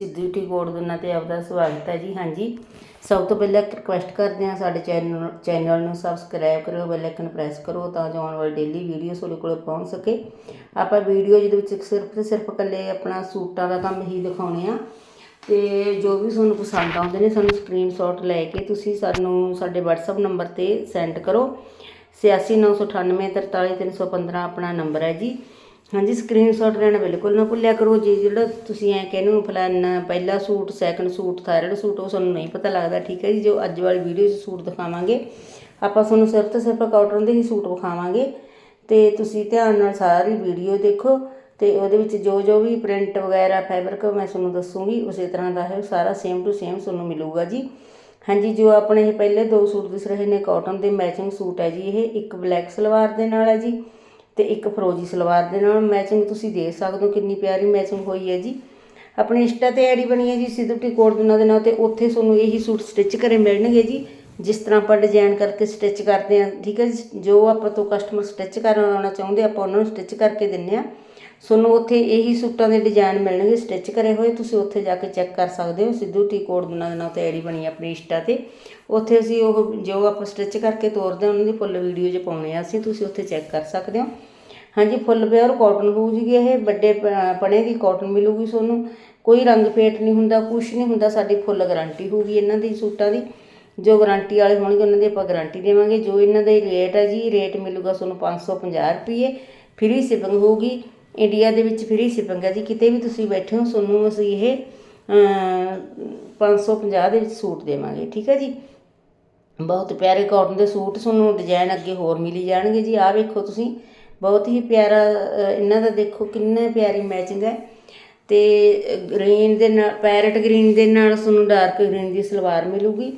Sidhu T code ਦੋਨਾਂ ਤੇ ਆਪਦਾ ਸਵਾਗਤ ਹੈ ਜੀ, ਹਾਂਜੀ। ਸਭ ਤੋਂ ਪਹਿਲਾਂ ਇੱਕ ਰਿਕੁਐਸਟ ਕਰਦੇ ਹਾਂ ਸਾਡੇ ਚੈਨਲ ਚੈਨਲ ਨੂੰ ਸਬਸਕ੍ਰਾਈਬ ਕਰੋ ਬੈਲ ਆਈਕਨ ਪ੍ਰੈਸ ਕਰੋ ਤਾਂ ਜੋ ਆਉਣ ਵਾਲੀ ਡੇਲੀ ਵੀਡੀਓ ਤੁਹਾਡੇ ਕੋਲ ਪਹੁੰਚ ਸਕੇ। ਆਪਾਂ ਵੀਡੀਓ ਜਿਹਦੇ ਵਿੱਚ ਸਿਰਫ ਤੇ ਸਿਰਫ ਇਕੱਲੇ ਆਪਣਾ ਸੂਟਾਂ ਦਾ ਕੰਮ ਹੀ ਦਿਖਾਉਣੇ ਆ ਤੇ ਜੋ ਵੀ ਤੁਹਾਨੂੰ ਪਸੰਦ ਆਉਂਦੇ ਨੇ, ਸਾਨੂੰ ਸਕਰੀਨਸ਼ਾਟ ਲੈ ਕੇ ਤੁਸੀਂ ਸਾਨੂੰ ਸਾਡੇ WhatsApp ਨੰਬਰ ਤੇ ਸੈਂਡ ਕਰੋ। 8698943315 ਆਪਣਾ ਨੰਬਰ ਹੈ ਜੀ। ਹਾਂਜੀ ਸਕਰੀਨਸ਼ਾਟ ਲੈਣਾ ਬਿਲਕੁਲ ਨਾ ਭੁੱਲਿਆ ਕਰੋ ਜੀ, ਜਿਹੜਾ ਤੁਸੀਂ ਐ ਕਹਿੰਦੇ ਹੋ ਫਲਾਨਾ ਪਹਿਲਾ suit second suit third suit, ਉਹ ਸਾਨੂੰ ਨਹੀਂ ਪਤਾ ਲੱਗਦਾ, ਠੀਕ ਹੈ ਜੀ, ਜੋ ਅੱਜ ਵਾਲੀ ਵੀਡੀਓ 'ਚ ਸੂਟ ਦਿਖਾਵਾਂਗੇ। ਆਪਾਂ ਤੁਹਾਨੂੰ ਸਿਰਫ ਤੇ ਸਿਰਫ ਕਾਟਨ ਦੇ ਹੀ ਸੂਟ ਵਿਖਾਵਾਂਗੇ। ਤੇ ਤੁਸੀਂ ਧਿਆਨ ਨਾਲ ਸਾਰੀ ਵੀਡੀਓ ਦੇਖੋ ਤੇ ਉਹਦੇ ਵਿੱਚ ਜੋ ਜੋ ਵੀ ਪ੍ਰਿੰਟ ਵਗੈਰਾ ਫੈਬਰਿਕ ਮੈਂ ਤੁਹਾਨੂੰ ਦੱਸੂਗੀ, ਉਸੇ ਤਰ੍ਹਾਂ ਦਾ ਹੈ ਸਾਰਾ ਸੇਮ ਟੂ ਸੇਮ ਤੁਹਾਨੂੰ ਮਿਲੂਗਾ ਜੀ। ਹਾਂਜੀ, ਜੋ ਆਪਣੇ ਇਹ ਪਹਿਲੇ ਦੋ ਸੂਟ ਦਿਸ ਰਹੇ ਨੇ ਕਾਟਨ ਦੇ ਮੈਚਿੰਗ ਸੂਟ ਹੈ ਜੀ, ਇਹ ਇੱਕ ਬਲੈਕ ਸਲਵਾਰ ਦੇ ਨਾਲ ਹੈ ਜੀ। ਤੇ ਇੱਕ ਫਰੋਜੀ ਸਲਵਾਰ ਦੇ ਨਾਲ ਮੈਚਿੰਗ ਤੁਸੀਂ ਦੇਖ ਸਕਦੇ ਹੋ ਕਿੰਨੀ ਪਿਆਰੀ ਮੈਚਿੰਗ ਹੋਈ ਹੈ ਜੀ। ਆਪਣੀ ਇੰਸਟਾ ਤੇ ਆਈਡੀ ਬਣੀ ਹੈ ਜੀ ਸਿੱਧੂ ਟੀ ਕੋਡ ਦੇ ਨਾਲ ਤੇ, ਉੱਥੇ ਤੁਹਾਨੂੰ ਇਹੀ ਸੂਟ ਸਟਿਚ ਕਰੇ ਮਿਲਣਗੇ ਜੀ, ਜਿਸ ਤਰ੍ਹਾਂ ਆਪਾਂ ਡਿਜ਼ਾਈਨ ਕਰਕੇ ਸਟਿਚ ਕਰਦੇ ਆ ਠੀਕ ਹੈ ਜੀ, ਜੋ ਆਪਾਂ ਤੋਂ ਕਸਟਮਰ ਸਟਿਚ ਕਰਾਉਣਾ ਚਾਹੁੰਦੇ, ਆਪਾਂ ਉਹਨਾਂ ਨੂੰ ਸਟਿਚ ਕਰਕੇ ਦਿੰਨੇ ਆ ਤੁਹਾਨੂੰ ਉੱਥੇ ਇਹੀ ਸੂਟਾਂ ਦੇ ਡਿਜ਼ਾਈਨ ਮਿਲਣਗੇ ਸਟਿਚ ਕਰੇ ਹੋਏ, ਤੁਸੀਂ ਉੱਥੇ ਜਾ ਕੇ ਚੈੱਕ ਕਰ ਸਕਦੇ ਹੋ, ਸਿੱਧੂ ਟੀ ਕੋਡ ਦਿਨਾਂ ਦੇ ਨਾਲ ਤੇ ਆਈਡੀ ਬਣੀ ਆਪਣੀ ਇੰਸਟਾ ਤੇ। ਉੱਥੇ ਅਸੀਂ ਉਹ ਜੋ ਆਪਾਂ ਸਟਿਚ ਕਰਕੇ ਤੋਰਦੇ ਹਾਂ ਉਹਨਾਂ ਦੀ ਫੁੱਲ ਵੀਡੀਓ 'ਚ ਪਾਉਣੇ ਆ ਅਸੀਂ, ਤੁਸੀਂ ਉੱਥੇ ਚੈੱਕ ਕਰ ਸਕਦੇ ਹੋ। ਹਾਂਜੀ ਫੁੱਲ ਪਿਓਰ ਕਾਟਨ ਹੋਊਗੀ ਇਹ, ਵੱਡੇ ਪ- ਪਣੇ ਦੀ ਕਾਟਨ ਮਿਲੂਗੀ ਤੁਹਾਨੂੰ। ਕੋਈ ਰੰਗ ਫੇਟ ਨਹੀਂ ਹੁੰਦਾ ਕੁਝ ਨਹੀਂ ਹੁੰਦਾ, ਸਾਡੀ ਫੁੱਲ ਗਾਰੰਟੀ ਹੋਊਗੀ ਇਹਨਾਂ ਦੀ ਸੂਟਾਂ ਦੀ। ਜੋ ਗਾਰੰਟੀ ਵਾਲੇ ਹੋਣਗੇ, ਉਹਨਾਂ ਦੀ ਆਪਾਂ ਗਾਰੰਟੀ ਦੇਵਾਂਗੇ। ਜੋ ਇਹਨਾਂ ਦਾ ਰੇਟ ਹੈ ਜੀ ਰੇਟ ਮਿਲੂਗਾ ਤੁਹਾਨੂੰ 550 ਰੁਪਏ ਫ੍ਰੀ ਸ਼ਿਪਿੰਗ ਹੋਊਗੀ। ਇੰਡੀਆ ਦੇ ਵਿੱਚ ਫ੍ਰੀ ਸ਼ਿਪਿੰਗ ਹੈ ਜੀ ਕਿਤੇ ਵੀ ਤੁਸੀਂ ਬੈਠੇ ਹੋ ਤੁਹਾਨੂੰ ਅਸੀਂ ਇਹ ਅਮ, 550 ਦੇ ਵਿੱਚ ਸੂਟ ਦੇਵਾਂਗੇ ਠੀਕ ਹੈ ਜੀ? ਬਹੁਤ ਪਿਆਰੇ ਕਾਟਨ ਦੇ ਸੂਟ ਤੁਹਾਨੂੰ ਡਿਜ਼ਾਈਨ ਅੱਗੇ ਹੋਰ ਮਿਲੀ ਜਾਣਗੇ ਜੀ। ਆਹ ਵੇਖੋ ਤੁਸੀਂ ਬਹੁਤ ਹੀ ਪਿਆਰਾ ਇਹਨਾਂ ਦਾ ਦੇਖੋ ਕਿੰਨਾ ਪਿਆਰੀ ਮੈਚਿੰਗ ਹੈ। ਤੇ ਗ੍ਰੀਨ ਦੇ ਨਾਲ ਪੈਰਟ ਗ੍ਰੀਨ ਦੇ ਨਾਲ ਤੁਹਾਨੂੰ ਡਾਰਕ ਗ੍ਰੀਨ ਦੀ ਸਲਵਾਰ ਮਿਲੂਗੀ।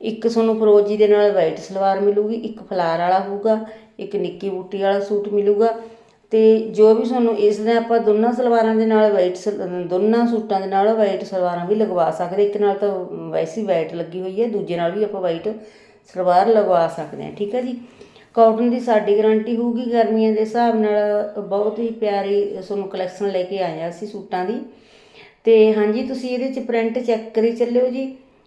ਇੱਕ ਤੁਹਾਨੂੰ ਫਰੋਜੀ ਦੇ ਨਾਲ ਵਾਈਟ ਸਲਵਾਰ ਮਿਲੂਗੀ ਇੱਕ ਫਲਾਰ ਵਾਲਾ ਹੋਊਗਾ ਇੱਕ ਨਿੱਕੀ ਬੂਟੀ ਵਾਲਾ ਸੂਟ ਮਿਲੂਗਾ। ਤੇ ਜੋ ਵੀ ਤੁਹਾਨੂੰ ਇਸ ਦਾ ਆਪਾਂ ਦੋਨਾਂ ਸਲਵਾਰਾਂ ਦੇ ਨਾਲ ਵਾਈਟ ਦੋਨਾਂ ਸੂਟਾਂ ਦੇ ਨਾਲ ਵਾਈਟ ਸਲਵਾਰਾਂ ਵੀ ਲਗਵਾ ਸਕਦੇ ਇੱਕ ਨਾਲ ਤਾਂ ਵੈਸੇ ਵਾਈਟ ਲੱਗੀ ਹੋਈ ਹੈ, ਦੂਜੇ ਨਾਲ ਵੀ ਆਪਾਂ ਵਾਈਟ ਸਲਵਾਰ ਲਗਵਾ ਸਕਦੇ ਹਾਂ, ਠੀਕ ਹੈ ਜੀ? ਕਾਟਨ ਦੀ ਸਾਡੀ ਗਾਰੰਟੀ ਹੋਊਗੀ ਗਰਮੀਆਂ ਦੇ ਹਿਸਾਬ ਨਾਲ, ਬਹੁਤ ਹੀ ਪਿਆਰੀ ਤੁਹਾਨੂੰ ਕਲੈਕਸ਼ਨ ਲੈ ਕੇ ਆਏ ਹਾਂ ਅਸੀਂ ਸੂਟਾਂ ਦੀ। ਤੇ ਹਾਂਜੀ, ਤੁਸੀਂ ਇਹਦੇ ਚ ਪ੍ਰਿੰਟ ਚੈੱਕ ਕਰੀ ਚੱਲਿਓ ਜੀ।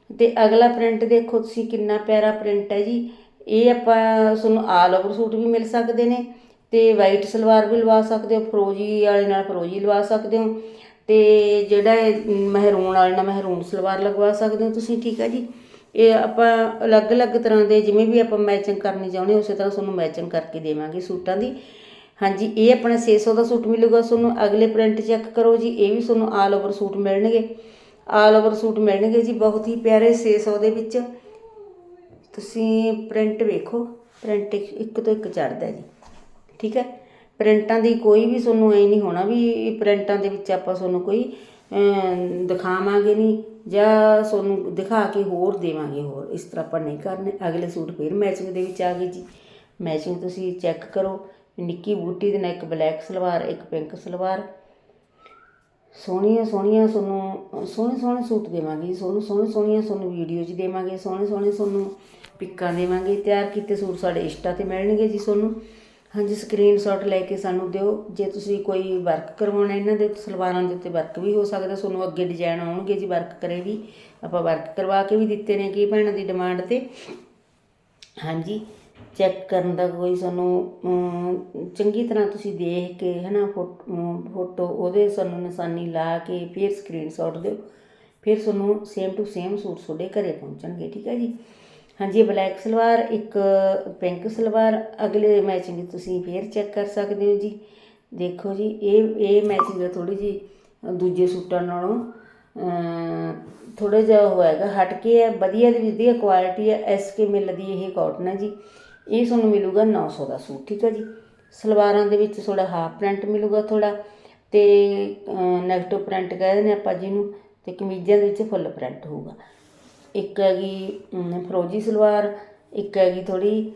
ਤੇ ਅਗਲਾ ਪ੍ਰਿੰਟ ਦੇਖੋ ਤੁਸੀਂ ਕਿੰਨਾ ਪਿਆਰਾ ਪ੍ਰਿੰਟ ਹੈ ਜੀ। ਇਹ ਆਪਾਂ ਤੁਹਾਨੂੰ ਆਲ ਓਵਰ ਸੂਟ ਵੀ ਮਿਲ ਸਕਦੇ ਨੇ। ਅਤੇ ਵਾਈਟ ਸਲਵਾਰ ਵੀ ਲਵਾ ਸਕਦੇ ਹੋ, ਫਰੋਜੀ ਵਾਲੇ ਨਾਲ ਫਰੋਜੀ ਲਵਾ ਸਕਦੇ ਹੋ ਅਤੇ ਜਿਹੜਾ ਇਹ ਮਹਿਰੂਨ ਵਾਲੇ ਨਾਲ ਮਹਿਰੂਨ ਸਲਵਾਰ ਲਗਵਾ ਸਕਦੇ ਹੋ ਤੁਸੀਂ, ਠੀਕ ਹੈ ਜੀ? ਇਹ ਆਪਾਂ ਅਲੱਗ-ਅਲੱਗ ਤਰ੍ਹਾਂ ਦੇ ਜਿਵੇਂ ਵੀ ਆਪਾਂ ਮੈਚਿੰਗ ਕਰਨੀ ਚਾਹੁੰਦੇ ਹੋ, ਉਸੇ ਤਰ੍ਹਾਂ ਤੁਹਾਨੂੰ ਮੈਚਿੰਗ ਕਰਕੇ ਦੇਵਾਂਗੇ ਸੂਟਾਂ ਦੀ। ਹਾਂਜੀ, ਇਹ ਆਪਣਾ 600 ਦਾ ਸੂਟ ਮਿਲੂਗਾ ਤੁਹਾਨੂੰ, ਅਗਲੇ ਪ੍ਰਿੰਟ ਚੈੱਕ ਕਰੋ ਜੀ, ਇਹ ਵੀ ਤੁਹਾਨੂੰ ਆਲ ਓਵਰ ਸੂਟ ਮਿਲਣਗੇ। ਆਲ ਓਵਰ ਸੂਟ ਮਿਲਣਗੇ ਜੀ, ਬਹੁਤ ਹੀ ਪਿਆਰੇ 600 ਦੇ ਵਿੱਚ। ਤੁਸੀਂ ਪ੍ਰਿੰਟ ਵੇਖੋ ਪ੍ਰਿੰਟ ਇੱਕ ਤੋਂ ਇੱਕ ਚੜਦਾ ਜੀ। ਠੀਕ ਹੈ? ਪ੍ਰਿੰਟਾਂ ਦੀ ਕੋਈ ਵੀ ਤੁਹਾਨੂੰ ਐ ਨਹੀਂ ਹੋਣਾ ਵੀ ਪ੍ਰਿੰਟਾਂ ਦੇ ਵਿੱਚ ਆਪਾਂ ਤੁਹਾਨੂੰ ਕੋਈ ਦਿਖਾਵਾਂਗੇ ਨਹੀਂ ਜਾਂ ਤੁਹਾਨੂੰ ਦਿਖਾ ਕੇ ਹੋਰ ਦੇਵਾਂਗੇ ਹੋਰ। ਇਸ ਤਰ੍ਹਾਂ ਆਪਾਂ ਨਹੀਂ ਕਰਨੇ। ਅਗਲੇ ਸੂਟ ਫਿਰ ਮੈਚਿੰਗ ਦੇ ਵਿੱਚ ਆ ਗਏ ਜੀ। ਮੈਚਿੰਗ ਤੁਸੀਂ ਚੈੱਕ ਕਰੋ। ਨਿੱਕੀ ਬੂਟੀ ਦੇ ਨਾਲ ਇੱਕ ਬਲੈਕ ਸਲਵਾਰ, ਇੱਕ ਪਿੰਕ ਸਲਵਾਰ। ਸੋਹਣੀਆਂ ਸੋਹਣੀਆਂ ਤੁਹਾਨੂੰ, ਸੋਹਣੇ ਸੋਹਣੇ ਸੂਟ ਦੇਵਾਂਗੇ ਜੀ। ਸੋਹਣੇ ਸੋਹਣੇ, ਸੋਹਣੀਆਂ ਤੁਹਾਨੂੰ ਵੀਡੀਓਜ਼ ਦੇਵਾਂਗੇ। ਸੋਹਣੇ ਸੋਹਣੇ ਤੁਹਾਨੂੰ ਪਿੱਕਾਂ ਦੇਵਾਂਗੇ। ਤਿਆਰ ਕੀਤੇ ਸੂਟ ਸਾਡੇ ਇੰਸਟਾ ਤੇ ਮਿਲਣਗੇ ਜੀ ਤੁਹਾਨੂੰ। ਹਾਂਜੀ ਸਕਰੀਨਸ਼ਾਟ ਲੈ ਕੇ ਸਾਨੂੰ ਦਿਓ। ਜੇ ਤੁਸੀਂ ਕੋਈ ਵਰਕ ਕਰਵਾਉਣਾ ਇਹਨਾਂ ਦੇ, ਸਲਵਾਰਾਂ ਦੇ ਉੱਤੇ ਵਰਕ ਵੀ ਹੋ ਸਕਦਾ ਤੁਹਾਨੂੰ ਅੱਗੇ ਡਿਜ਼ਾਈਨ ਆਉਣਗੇ ਜੀ ਵਰਕ ਕਰੇ ਵੀ। ਆਪਾਂ ਵਰਕ ਕਰਵਾ ਕੇ ਵੀ ਦਿੱਤੇ ਨੇ ਕੀ ਭੈਣਾਂ ਦੀ ਡਿਮਾਂਡ ਤੇ। ਹਾਂਜੀ ਚੈੱਕ ਕਰਨ ਦਾ ਕੋਈ ਸਾਨੂੰ ਚੰਗੀ ਤਰ੍ਹਾਂ ਤੁਸੀਂ ਦੇਖ ਕੇ ਹਨਾ, ਫੋਟੋ ਉਹਦੇ ਸਾਨੂੰ ਨਿਸ਼ਾਨੀ ਲਾ ਕੇ ਫਿਰ ਸਕਰੀਨਸ਼ਾਟ ਦਿਓ। ਫਿਰ ਤੁਹਾਨੂੰ ਸੇਮ ਟੂ ਸੇਮ ਸੂਟ ਤੁਹਾਡੇ ਘਰੇ ਪਹੁੰਚਣਗੇ, ਠੀਕ ਹੈ ਜੀ? ਹਾਂਜੀ ਬਲੈਕ ਸਲਵਾਰ, ਇੱਕ ਪਿੰਕ ਸਲਵਾਰ, ਅਗਲੇ ਮੈਚਿੰਗ ਤੁਸੀਂ ਫੇਰ ਚੈੱਕ ਕਰ ਸਕਦੇ ਹੋ ਜੀ। ਦੇਖੋ ਜੀ, ਇਹ ਇਹ ਮੈਚਿੰਗ ਥੋੜੀ ਜੀ ਦੂਜੇ ਸੂਟਾਂ ਨਾਲੋਂ ਥੋੜਾ ਜਿਹਾ ਹੋਏਗਾ ਹਟ ਕੇ ਹੈ ਵਧੀਆ ਦੀ, ਵਧੀਆ ਕੁਆਲਿਟੀ ਹੈ ਐਸ ਕੇ ਮਿਲ ਦੀ ਇਹ ਕਾਟਨ ਹੈ ਜੀ। ਇਹ ਤੁਹਾਨੂੰ ਮਿਲੂਗਾ 900 ਦਾ ਸੂਟ, ਠੀਕ ਹੈ ਜੀ। ਸਲਵਾਰਾਂ ਦੇ ਵਿੱਚ ਥੋੜਾ ਹਾਫ ਪ੍ਰਿੰਟ ਮਿਲੂਗਾ ਥੋੜਾ ਤੇ ਨੈਗੇਟਿਵ ਪ੍ਰਿੰਟ ਕਹਿੰਦੇ ਨੇ ਆਪਾਂ ਜਿਹਨੂੰ, ਤੇ ਕਮੀਜ਼ਾਂ ਦੇ ਵਿੱਚ ਫੁੱਲ ਪ੍ਰਿੰਟ ਹੋਊਗਾ। ਇੱਕ ਹੈਗੀ ਫਰੋਜੀ ਸਲਵਾਰ, ਇੱਕ ਹੈਗੀ ਥੋੜ੍ਹੀ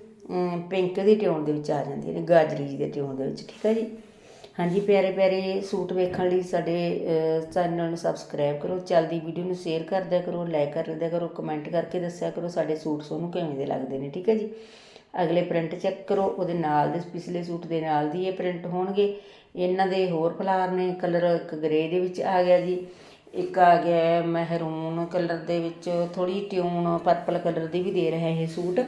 ਪਿੰਕ ਦੀ ਟਿਊਨ ਦੇ ਵਿੱਚ ਆ ਜਾਂਦੀ ਨੇ ਗਾਜਰੀ ਜੀ ਦੇ ਟਿਊਨ ਦੇ ਵਿੱਚ, ਠੀਕ ਹੈ ਜੀ? ਹਾਂਜੀ, ਪਿਆਰੇ ਪਿਆਰੇ ਸੂਟ ਵੇਖਣ ਲਈ ਸਾਡੇ ਚੈਨਲ ਨੂੰ ਸਬਸਕ੍ਰਾਈਬ ਕਰੋ, ਚੱਲਦੀ ਵੀਡੀਓ ਨੂੰ ਸ਼ੇਅਰ ਕਰਦਿਆ ਕਰੋ, ਲਾਈਕ ਕਰਦਿਆ ਕਰੋ, ਕਮੈਂਟ ਕਰਕੇ ਦੱਸਿਆ ਕਰੋ, ਸਾਡੇ ਸੂਟ ਤੁਹਾਨੂੰ ਕਿਵੇਂ ਦੇ ਲੱਗਦੇ ਨੇ, ਠੀਕ ਹੈ ਜੀ? ਅਗਲੇ ਪ੍ਰਿੰਟ ਚੈੱਕ ਕਰੋ, ਉਹਦੇ ਨਾਲ ਦੇ ਪਿਛਲੇ ਸੂਟ ਦੇ ਨਾਲ ਦੀ ਇਹ ਪ੍ਰਿੰਟ ਹੋਣਗੇ, ਇਹਨਾਂ ਦੇ ਹੋਰ ਫਲਾਰ ਨੇ, ਕਲਰ ਇੱਕ ਗ੍ਰੇ ਦੇ ਵਿੱਚ ਆ ਗਿਆ ਜੀ। ਇੱਕ ਆ ਗਿਆ ਮਹਿਰੂਨ ਕਲਰ ਦੇ ਵਿੱਚ ਥੋੜੀ ਟਿਊਨ ਪਰਪਲ ਕਲਰ ਦੀ ਵੀ ਦੇ ਰਿਹਾ ਇਹ ਸੂਟ।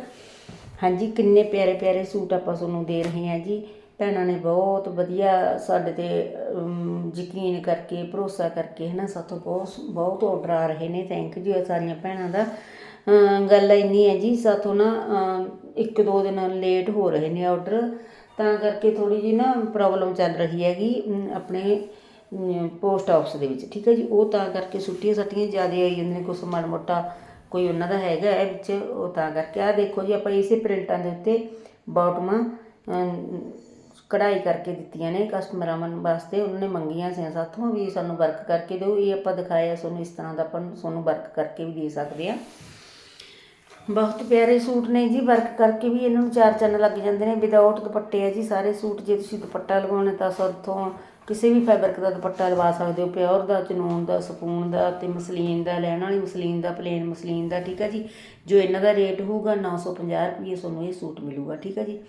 ਹਾਂਜੀ, ਕਿੰਨੇ ਪਿਆਰੇ ਪਿਆਰੇ ਸੂਟ ਆਪਾਂ ਤੁਹਾਨੂੰ ਦੇ ਰਹੇ ਹਾਂ ਜੀ। ਭੈਣਾਂ ਨੇ ਬਹੁਤ ਵਧੀਆ ਸਾਡੇ ਤੇ ਯਕੀਨ ਕਰਕੇ, ਭਰੋਸਾ ਕਰਕੇ ਹੈ ਨਾ ਸਾਥੋਂ ਬਹੁਤ ਬਹੁਤ ਆਰਡਰ ਆ ਰਹੇ ਨੇ ਥੈਂਕ ਯੂ ਹੈ ਸਾਰੀਆਂ ਭੈਣਾਂ ਦਾ। ਗੱਲ ਇੰਨੀ ਹੈ ਜੀ, ਸਾਥੋਂ ਨਾ ਇੱਕ ਦੋ ਦਿਨ ਲੇਟ ਹੋ ਰਹੇ ਨੇ ਆਰਡਰ ਤਾਂ ਕਰਕੇ ਥੋੜੀ ਜੀ ਨਾ ਪ੍ਰੋਬਲਮ ਚੱਲ ਰਹੀ ਹੈਗੀ ਆਪਣੇ ਪੋਸਟ ਆਫਿਸ ਦੇ ਵਿੱਚ। ਠੀਕ ਹੈ ਜੀ? ਉਹ ਤਾਂ ਕਰਕੇ ਸੁੱਟੀਆਂ ਸੱਟੀਆਂ ਜ਼ਿਆਦਾ ਆਈ ਜਾਂਦੀਆਂ ਨੇ ਕੁਛ ਮਾੜਾ ਮੋਟਾ ਕੋਈ ਉਹਨਾਂ ਦਾ ਹੈਗਾ ਹੈ ਵਿੱਚ, ਉਹ ਤਾਂ ਕਰਕੇ। ਆ ਦੇਖੋ ਜੀ, ਆਪਾਂ ਇਸੇ ਪ੍ਰਿੰਟਾਂ ਦੇ ਉੱਤੇ ਬਾਟਮਾਂ ਕਢਾਈ ਕਰਕੇ ਦਿੱਤੀਆਂ ਨੇ ਕਸਟਮਰਾਂ ਵਾਸਤੇ। ਉਹਨਾਂ ਨੇ ਮੰਗੀਆਂ ਸੀ ਸਾਥੋਂ ਵੀ ਸਾਨੂੰ ਵਰਕ ਕਰਕੇ ਦਿਓ। ਇਹ ਆਪਾਂ ਦਿਖਾਇਆ, ਤੁਹਾਨੂੰ ਇਸ ਤਰ੍ਹਾਂ ਦਾ ਆਪਾਂ ਨੂੰ- ਤੁਹਾਨੂੰ ਵਰਕ ਕਰਕੇ ਵੀ ਦੇ ਸਕਦੇ ਆ ਬਹੁਤ ਪਿਆਰੇ ਸੂਟ ਨੇ ਜੀ ਵਰਕ ਕਰਕੇ ਵੀ ਇਹਨਾਂ ਨੂੰ ਚਾਰ ਚੰਨ ਲੱਗ ਜਾਂਦੇ ਨੇ। ਵਿਦਆਊਟ ਦੁਪੱਟੇ ਆ ਜੀ, ਸਾਰੇ ਸੂਟ ਜੇ ਤੁਸੀਂ ਦੁਪੱਟਾ ਲਗਾਉਣਾ ਤਾਂ ਸਰਥੋਂ ਕਿਸੇ ਵੀ ਫੈਬਰਿਕ ਦਾ ਦੁਪੱਟਾ ਲਵਾ ਸਕਦੇ ਹੋ, ਪਿਓਰ ਦਾ, ਚਨੂਨ ਦਾ ਸਕੂਨ ਦਾ ਤੇ ਮਸਲੀਨ ਦਾ, ਲੈਣ ਵਾਲੀ ਮਸਲੀਨ ਦਾ ਪਲੇਨ ਮਸਲੀਨ ਦਾ, ਠੀਕ ਹੈ ਜੀ? ਜੋ ਇਹਨਾਂ ਦਾ ਰੇਟ ਹੋਊਗਾ 950 ਰੁਪਏ ਤੁਹਾਨੂੰ ਇਹ ਸੂਟ ਮਿਲੂਗਾ, ਠੀਕ ਹੈ ਜੀ?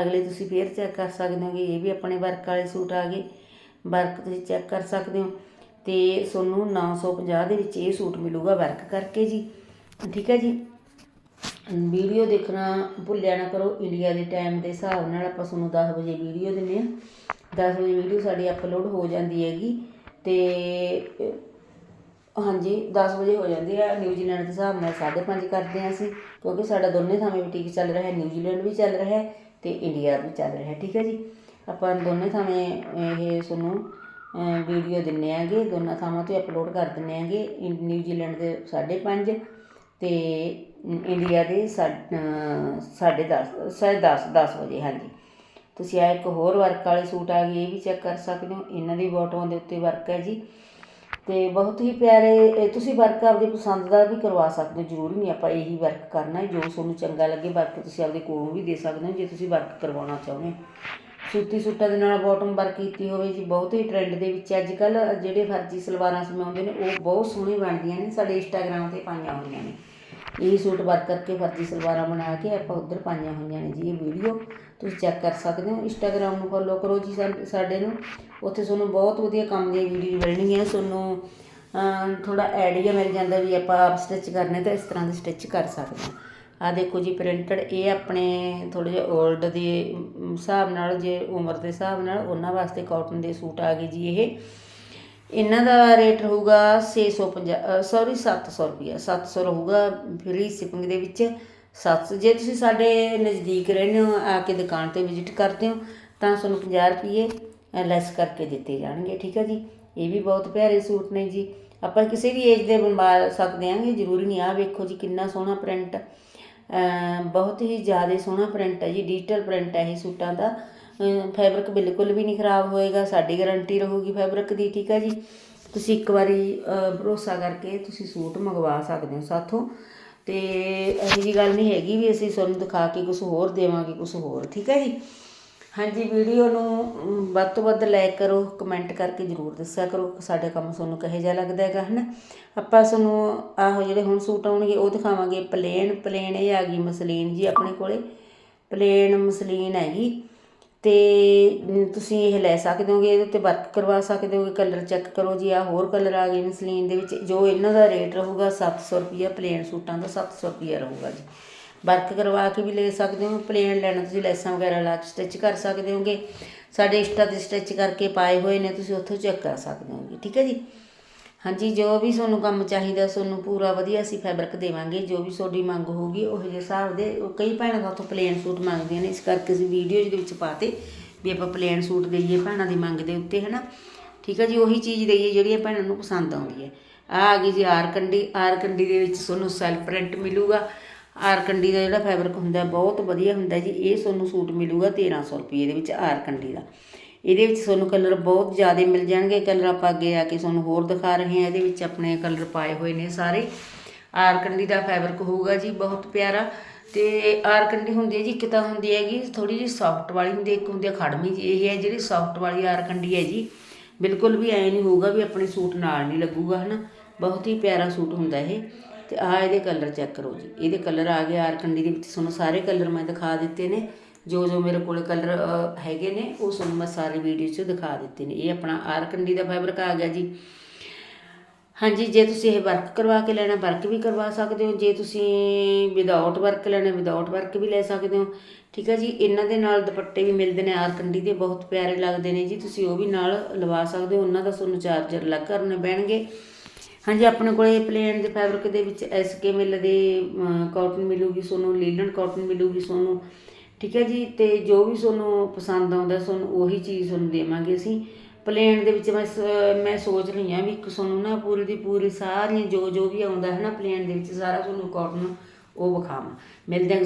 ਅਗਲੇ ਤੁਸੀਂ ਫੇਰ ਚੈੱਕ ਕਰ ਸਕਦੇ ਹੋ ਕਿ ਇਹ ਵੀ ਆਪਣੇ ਵਰਕ ਵਾਲੇ ਸੂਟ ਆ ਗਏ। ਵਰਕ ਤੁਸੀਂ ਚੈੱਕ ਕਰ ਸਕਦੇ ਹੋ ਤੇ ਤੁਹਾਨੂੰ 950 ਦੇ ਵਿੱਚ ਇਹ ਸੂਟ ਮਿਲੂਗਾ ਵਰਕ ਕਰਕੇ ਜੀ, ਠੀਕ ਹੈ ਜੀ? ਵੀਡੀਓ ਦੇਖਣਾ ਭੁੱਲਿਆ ਨਾ ਕਰੋ, ਇੰਡੀਆ ਦੇ ਟਾਈਮ ਦੇ ਹਿਸਾਬ ਨਾਲ ਆਪਾਂ ਤੁਹਾਨੂੰ 10 ਵਜੇ ਵੀਡੀਓ ਦਿੰਨੇ ਆ 10 ਵਜੇ ਵੀਡੀਓ ਸਾਡੀ ਅਪਲੋਡ ਹੋ ਜਾਂਦੀ ਹੈਗੀ ਤੇ ਹਾਂਜੀ 10 ਵਜੇ ਹੋ ਜਾਂਦੀ ਆ। ਨਿਊਜ਼ੀਲੈਂਡ ਦੇ ਹਿਸਾਬ ਨਾਲ 5:30 ਕਰਦੇ ਹਾਂ ਅਸੀਂ, ਕਿਉਂਕਿ ਸਾਡਾ ਦੋਨੇ ਥਾਵੇਂ ਬੁਟੀਕ ਚੱਲ ਰਿਹਾ ਹੈ ਨਿਊਜ਼ੀਲੈਂਡ ਵੀ ਚੱਲ ਰਿਹਾ ਹੈ ਤੇ ਇੰਡੀਆ ਵੀ ਚੱਲ ਰਿਹਾ ਹੈ ਠੀਕ ਹੈ ਜੀ? ਆਪਾਂ ਦੋਨੇ ਥਾਵੇਂ, ਇਹ ਤੁਹਾਨੂੰ ਵੀਡੀਓ ਦਿੰਨੇ ਆਗੇ, ਦੋਨਾਂ ਥਾਵਾਂ ਤੇ ਅਪਲੋਡ ਕਰ ਦਿੰਨੇ ਆਗੇ। ਇੰ- ਨਿਊਜ਼ੀਲੈਂਡ ਦੇ 5:30 ਤੇ ਇੰਡੀਆ ਦੇ ਸਾ- ਸਾਢੇ 10 ਸਾਢੇ 10 10 ਵਜੇ, ਹਾਂਜੀ। ਤੁਸੀਂ ਆ ਇੱਕ ਹੋਰ ਵਰਕ ਵਾਲੇ ਸੂਟ ਆ ਗਏ, ਇਹ ਵੀ ਚੈੱਕ ਕਰ ਸਕਦੇ ਹੋ। ਇਹਨਾਂ ਦੀ ਬਾਟਮਾਂ ਦੇ ਉੱਤੇ ਵਰਕ ਹੈ ਜੀ। ਤੇ ਬਹੁਤ ਹੀ ਪਿਆਰੇ ਤੁਸੀਂ ਵਰਕ ਆਪਦੀ ਪਸੰਦ ਦਾ ਵੀ ਕਰਵਾ ਸਕਦੇ ਹੋ, ਜ਼ਰੂਰੀ ਨਹੀਂ ਆਪਾਂ ਇਹੀ ਵਰਕ ਕਰਨਾ। ਹੈ ਜੋ ਤੁਹਾਨੂੰ ਚੰਗਾ ਲੱਗੇ ਵਰਕ ਤੁਸੀਂ ਆਪਦੇ ਕੋਲੋਂ ਵੀ ਦੇ ਸਕਦੇ ਹੋ, ਜੇ ਤੁਸੀਂ ਵਰਕ ਕਰਵਾਉਣਾ ਚਾਹੁੰਦੇ ਹੋ। ਸੂਤੀ ਸੂਟਾਂ ਦੇ ਨਾਲ ਬਾਟਮ ਵਰਕ ਕੀਤੀ ਹੋਵੇ ਜੀ, ਬਹੁਤ ਹੀ ਟ੍ਰੈਂਡ ਦੇ ਵਿੱਚ ਅੱਜ ਕੱਲ ਜਿਹੜੇ ਫਰਜੀ ਸਲਵਾਰਾਂ ਸਮਾਉਂਦੇ ਨੇ, ਉਹ ਬਹੁਤ ਸੋਹਣੀ ਬਣਦੀਆਂ ਨੇ, ਸਾਡੇ ਇੰਸਟਾਗ੍ਰam ਤੇ ਪਾਈਆਂ ਹੋਈਆਂ ਨੇ। ਇਹ ਸੂਟ ਵਰਕ ਕਰਕੇ ਫਰਜੀ ਸਲਵਾਰਾਂ ਬਣਾ ਕੇ ਆਪਾਂ ਉੱਧਰ ਪਾਈਆਂ ਹੋਈਆਂ ਨੇ ਜੀ ਇਹ ਵੀਡੀਓ। ਤੁਸੀਂ ਚੈੱਕ ਕਰ ਸਕਦੇ ਹੋ ਇੰਸਟਾਗ੍ਰam ਨੂੰ ਫੋਲੋ ਕਰੋ ਜੀ ਸਾ- ਸਾਡੇ ਨੂੰ। ਉੱਥੇ ਤੁਹਾਨੂੰ ਬਹੁਤ ਵਧੀਆ ਕੰਮ ਦੀਆਂ ਵੀਡੀਓ ਮਿਲਣਗੀਆਂ, ਤੁਹਾਨੂੰ ਥੋੜਾ ਆਈਡੀਆ ਮਿਲ ਜਾਂਦਾ ਵੀ ਆਪਾਂ ਆਪ ਸਟਿਚ ਕਰਨੇ ਤਾਂ ਇਸ ਤਰ੍ਹਾਂ ਦੀ ਸਟਿਚ ਕਰ ਸਕਦੇ ਹਾਂ। ਆ ਦੇਖੋ ਜੀ ਪ੍ਰਿੰਟਡ ਇਹ ਆਪਣੇ ਥੋੜੇ ਜਿਹਾ 올ਡ ਦੇ ਹਿਸਾਬ ਨਾਲ, ਜੇ ਉਮਰ ਦੇ ਹਿਸਾਬ ਨਾਲ, ਉਹਨਾਂ ਵਾਸਤੇ ਕਾਟਨ ਦੇ ਸੂਟ ਆ ਗਏ ਜੀ ਇਹ। ਇਹਨਾਂ ਦਾ ਰੇਟ ਰਹੂਗਾ 650 ਸੌਰੀ 700 ਰੁਪਿਆ 700 ਰਹੂਗਾ ਫ੍ਰੀ ਸ਼ਿਪਿੰਗ ਦੇ ਵਿੱਚ। 700 ਜੇ ਤੁਸੀਂ ਸਾਡੇ ਨਜ਼ਦੀਕ ਰਹਿੰਦੇ ਹੋ, ਆ ਕੇ ਦੁਕਾਨ ਤੇ ਵਿਜ਼ਿਟ ਕਰਦੇ ਹੋ, ਤਾਂ ਤੁਹਾਨੂੰ 50 ਰੁਪਏ ਲੈਸ ਕਰਕੇ ਦਿੱਤੇ ਜਾਣਗੇ, ਠੀਕ ਹੈ ਜੀ? ਇਹ ਵੀ ਬਹੁਤ ਪਿਆਰੇ ਸੂਟ ਨੇ ਜੀ। ਆਪਾਂ ਕਿਸੇ ਵੀ ਏਜ ਦੇ ਬਣਵਾ ਸਕਦੇ ਹਾਂਗੇ ਜ਼ਰੂਰੀ ਨਹੀਂ ਆ ਵੇਖੋ ਜੀ ਕਿੰਨਾ ਸੋਹਣਾ ਪ੍ਰਿੰਟ ਬਹੁਤ ਹੀ ਜ਼ਿਆਦਾ ਸੋਹਣਾ ਪ੍ਰਿੰਟ ਹੈ ਜੀ ਡਿਜੀਟਲ ਪ੍ਰਿੰਟ ਹੈ ਇਹ ਸੂਟਾਂ ਦਾ। ਫੈਬਰਿਕ ਬਿਲਕੁਲ ਵੀ ਨਹੀਂ ਖਰਾਬ ਹੋਏਗਾ, ਸਾਡੀ ਗਾਰੰਟੀ ਰਹੂਗੀ ਫੈਬਰਿਕ ਦੀ, ਠੀਕ ਹੈ ਜੀ? ਤੁਸੀਂ ਇੱਕ ਵਾਰੀ ਭਰੋਸਾ ਕਰਕੇ ਤੁਸੀਂ ਸੂਟ ਮੰਗਵਾ ਸਕਦੇ ਹੋ ਸਾਥੋਂ। ਤੇ ਇਹੋ ਜੀ ਗੱਲ ਨਹੀਂ ਹੈਗੀ ਵੀ ਅਸੀਂ ਤੁਹਾਨੂੰ ਦਿਖਾ ਕੇ ਕੁਝ ਹੋਰ ਦੇਵਾਂਗੇ ਕੁਝ ਹੋਰ, ਠੀਕ ਹੈ ਜੀ? ਹਾਂਜੀ, ਵੀਡੀਓ ਨੂੰ ਵੱਧ ਤੋਂ ਵੱਧ ਲਾਈਕ ਕਰੋ ਕਮੈਂਟ ਕਰਕੇ ਜਰੂਰ ਦੱਸਿਆ ਕਰੋ, ਸਾਡਾ ਕੰਮ ਤੁਹਾਨੂੰ ਕਿਹੋ ਜਿਹਾ ਲੱਗਦਾ ਹੈਗਾ, ਹਨਾ? ਆਪਾਂ ਤੁਹਾਨੂੰ ਆਹੋ ਜਿਹੜੇ ਹੁਣ ਸੂਟ ਆਉਣਗੇ, ਉਹ ਦਿਖਾਵਾਂਗੇ ਪਲੇਨ ਪਲੇਨ ਇਹ ਆ ਗਈ ਮਸਲੀਨ ਜੀ ਆਪਣੇ ਕੋਲੇ। ਪਲੇਨ ਮਸਲੀਨ ਹੈਗੀ। ਅਤੇ ਤੁਸੀਂ ਇਹ ਲੈ ਸਕਦੇ ਹੋਗੇ, ਇਹਦੇ ਉੱਤੇ ਵਰਕ ਕਰਵਾ ਸਕਦੇ ਹੋਗੇ ਕਲਰ ਚੈੱਕ ਕਰੋ ਜੀ, ਆਹ ਹੋਰ ਕਲਰ ਆ ਗਏ ਮਸਲੀਨ ਦੇ ਵਿੱਚ, ਜੋ ਇਹਨਾਂ ਦਾ ਰੇਟ ਰਹੂਗਾ 700 ਰੁਪਈਆ ਪਲੇਨ ਸੂਟਾਂ ਦਾ 700 ਰੁਪਈਆ ਰਹੂਗਾ ਜੀ। ਵਰਕ ਕਰਵਾ ਕੇ ਵੀ ਲੈ ਸਕਦੇ ਹੋ ਪਲੇਨ ਲੈਣਾ ਤੁਸੀਂ ਲੈਸਾਂ ਵਗੈਰਾ ਲਾ ਕੇ ਸਟਿਚ ਕਰ ਸਕਦੇ ਹੋਗੇ। ਸਾਡੇ ਇੰਸਟਾ ਤੇ ਸਟਿਚ ਕਰਕੇ ਪਾਏ ਹੋਏ ਨੇ, ਤੁਸੀਂ ਉੱਥੋਂ ਚੈੱਕ ਕਰ ਸਕਦੇ ਹੋਗੇ ਠੀਕ ਹੈ ਜੀ? ਹਾਂਜੀ, ਜੋ ਵੀ ਤੁਹਾਨੂੰ ਕੰਮ ਚਾਹੀਦਾ, ਤੁਹਾਨੂੰ ਪੂਰਾ ਵਧੀਆ ਅਸੀਂ ਫੈਬਰਿਕ ਦੇਵਾਂਗੇ। ਜੋ ਵੀ ਤੁਹਾਡੀ ਮੰਗ ਹੋਊਗੀ, ਉਹ ਜਿਹੇ ਹਿਸਾਬ ਦੇ, ਉਹ ਕਈ ਭੈਣਾਂ ਦਾ ਉੱਥੋਂ ਪਲੇਨ ਸੂਟ ਮੰਗਦੀਆਂ ਨੇ। ਇਸ ਕਰਕੇ ਅਸੀਂ ਵੀਡੀਓ ਦੇ ਵਿੱਚ ਪਾਤੇ ਵੀ ਆਪਾਂ ਪਲੇਨ ਸੂਟ ਦੇਈਏ ਭੈਣਾਂ ਦੀ ਮੰਗ ਦੇ ਉੱਤੇ ਹੈ ਨਾ ਠੀਕ ਹੈ ਜੀ, ਉਹੀ ਚੀਜ਼ ਦੇਈਏ ਜਿਹੜੀ ਭੈਣਾਂ ਨੂੰ ਪਸੰਦ ਆਉਂਦੀ ਹੈ। ਆ ਆ ਗਈ ਜੀ ਆਰ ਕੰਡੀ ਆਰ ਕੰਡੀ ਦੇ ਵਿੱਚ ਤੁਹਾਨੂੰ ਸੈਲਫ ਪ੍ਰਿੰਟ ਮਿਲੂਗਾ। ਆਰ ਕੰਡੀ ਦਾ ਜਿਹੜਾ ਫੈਬਰਿਕ ਹੁੰਦਾ, ਬਹੁਤ ਵਧੀਆ ਹੁੰਦਾ ਜੀ। ਇਹ ਤੁਹਾਨੂੰ ਸੂਟ ਮਿਲੂਗਾ 1300 ਰੁਪਏ ਦੇ ਵਿੱਚ ਆਰ ਕੰਡੀ ਦਾ। ਇਹਦੇ ਵਿੱਚ ਤੁਹਾਨੂੰ ਕਲਰ ਬਹੁਤ ਜ਼ਿਆਦਾ ਮਿਲ ਜਾਣਗੇ। ਕਲਰ ਆਪਾਂ ਅੱਗੇ ਆ ਕੇ ਤੁਹਾਨੂੰ ਹੋਰ ਦਿਖਾ ਰਹੇ ਹਾਂ। ਇਹਦੇ ਵਿੱਚ ਆਪਣੇ ਕਲਰ ਪਾਏ ਹੋਏ ਨੇ ਸਾਰੇ। ਆਰ ਕੰਡੀ ਦਾ ਫੈਬਰਿਕ ਹੋਊਗਾ ਜੀ, ਬਹੁਤ ਪਿਆਰਾ। ਤੇ ਆਰ ਕੰਡੀ ਹੁੰਦੀ ਹੈ ਜੀ, ਇੱਕ ਤਾਂ ਹੁੰਦੀ ਹੈਗੀ ਥੋੜੀ ਜਿਹੀ ਸੌਫਟ ਵਾਲੀ ਹੁੰਦੀ ਇੱਕ ਹੁੰਦੀ ਹੈ ਖੜਮੀ ਜੀ। ਇਹ ਹੈ ਜਿਹੜੀ ਸੌਫਟ ਵਾਲੀ ਆਰ ਕੰਡੀ ਹੈ ਜੀ। ਬਿਲਕੁਲ ਵੀ ਐ ਨਹੀਂ ਹੋਊਗਾ ਵੀ ਆਪਣੇ ਸੂਟ ਨਾਲ ਨਹੀਂ ਲੱਗੂਗਾ, ਹਨਾ? ਬਹੁਤ ਹੀ ਪਿਆਰਾ ਸੂਟ ਹੁੰਦਾ ਇਹ। ਤੇ ਆ ਇਹਦੇ ਕਲਰ ਚੈੱਕ ਕਰੋ ਜੀ। ਇਹਦੇ ਕਲਰ ਆ ਗਏ ਆਰ ਕੰਡੀ ਦੇ ਵਿੱਚ। ਤੁਹਾਨੂੰ ਸਾਰੇ ਕਲਰ ਮੈਂ ਦਿਖਾ ਦਿੱਤੇ ਨੇ। ਜੋ ਜੋ ਮੇਰੇ ਕੋਲ ਕਲਰ ਹੈਗੇ ਨੇ, ਉਹ ਤੁਹਾਨੂੰ ਮੈਂ ਸਾਰੇ ਵੀਡੀਓ 'ਚ ਦਿਖਾ ਦਿੱਤੇ ਨੇ। ਇਹ ਆਪਣਾ ਆਰ ਕੰਡੀ ਦਾ ਫੈਬਰਿਕ ਆ ਗਿਆ ਜੀ। ਹਾਂਜੀ, ਜੇ ਤੁਸੀਂ ਇਹ ਵਰਕ ਕਰਵਾ ਕੇ ਲੈਣਾ ਵਰਕ ਵੀ ਕਰਵਾ ਸਕਦੇ ਹੋ। ਜੇ ਤੁਸੀਂ ਵਿਦਆਊਟ ਵਰਕ ਲੈਣਾ ਵਿਦਆਊਟ ਵਰਕ ਵੀ ਲੈ ਸਕਦੇ ਹੋ। ਠੀਕ ਹੈ ਜੀ? ਇਹਨਾਂ ਦੇ ਨਾਲ ਦੁਪੱਟੇ ਵੀ ਮਿਲਦੇ ਨੇ ਆਰਕੰਡੀ ਦੇ ਬਹੁਤ ਪਿਆਰੇ ਲੱਗਦੇ ਨੇ ਜੀ। ਤੁਸੀਂ ਉਹ ਵੀ ਨਾਲ ਲਵਾ ਸਕਦੇ ਹੋ। ਉਹਨਾਂ ਦਾ ਤੁਹਾਨੂੰ ਚਾਰਜਰ ਅਲੱਗ ਕਰਨੇ ਪੈਣਗੇ। ਹਾਂਜੀ, ਆਪਣੇ ਕੋਲੇ ਪਲੇਨ ਦੇ ਫੈਬਰਿਕ ਦੇ ਵਿੱਚ ਐਸਕੇ ਮਿਲ ਦੇ ਕਾਟਨ ਮਿਲੂਗੀ ਤੁਹਾਨੂੰ ਲੀਲਨ ਕਾਟਨ ਮਿਲੂਗੀ ਤੁਹਾਨੂੰ ਠੀਕ ਹੈ ਜੀ, ਤੇ ਜੋ ਵੀ ਤੁਹਾਨੂੰ ਪਸੰਦ ਆਉਂਦਾ, ਤੁਹਾਨੂੰ ਉਹੀ ਚੀਜ਼ ਤੁਹਾਨੂੰ ਦੇਵਾਂਗੇ ਅਸੀਂ। ਪਲੇਨ ਦੇ ਵਿੱਚ ਮੈਂ ਮੈਂ ਸੋਚ ਰਹੀ ਹਾਂ ਵੀ ਇੱਕ ਤੁਹਾਨੂੰ ਨਾ ਪੂਰੀ ਦੀ ਪੂਰੀ ਸਾਰੀਆਂ ਜੋ ਜੋ ਵੀ ਆਉਂਦਾ ਹੈ ਨਾ ਪਲੇਨ ਦੇ ਵਿੱਚ ਸਾਰਾ ਤੁਹਾਨੂੰ ਕਾਟਨ ਉਹ ਵਿਖਾਵਾਂ। ਮਿਲਦੇ ਹਾਂ